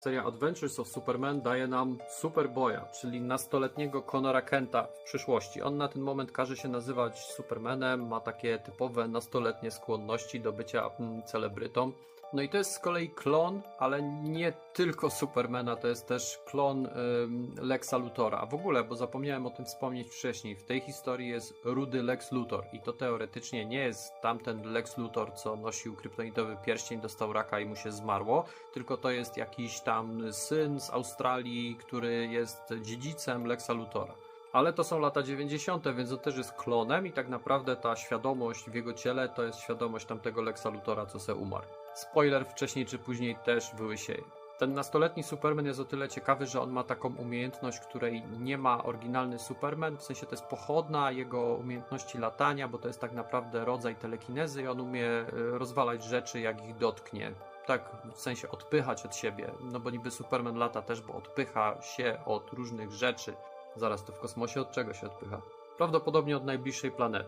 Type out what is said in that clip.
Seria Adventures of Superman daje nam Superboya, czyli nastoletniego Conora Kenta w przyszłości. On na ten moment każe się nazywać Supermanem, ma takie typowe nastoletnie skłonności do bycia mm, celebrytą. No i to jest z kolei klon, ale nie tylko Supermana, to jest też klon Lexa Luthora. W ogóle, bo zapomniałem o tym wspomnieć wcześniej, w tej historii jest rudy Lex Luthor i to teoretycznie nie jest tamten Lex Luthor, co nosił kryptonitowy pierścień, dostał raka i mu się zmarło, tylko to jest jakiś tam syn z Australii, który jest dziedzicem Lexa Luthora. Ale to są lata 90., więc on też jest klonem i tak naprawdę ta świadomość w jego ciele to jest świadomość tamtego Lexa Luthora, co se umarł. Spoiler, wcześniej czy później też wyłysieje. Ten nastoletni Superman jest o tyle ciekawy, że on ma taką umiejętność, której nie ma oryginalny Superman, w sensie to jest pochodna jego umiejętności latania, bo to jest tak naprawdę rodzaj telekinezy i on umie e, rozwalać rzeczy, jak ich dotknie. Tak, w sensie odpychać od siebie, no bo niby Superman lata też, bo odpycha się od różnych rzeczy. Zaraz to w kosmosie od czego się odpycha? Prawdopodobnie od najbliższej planety.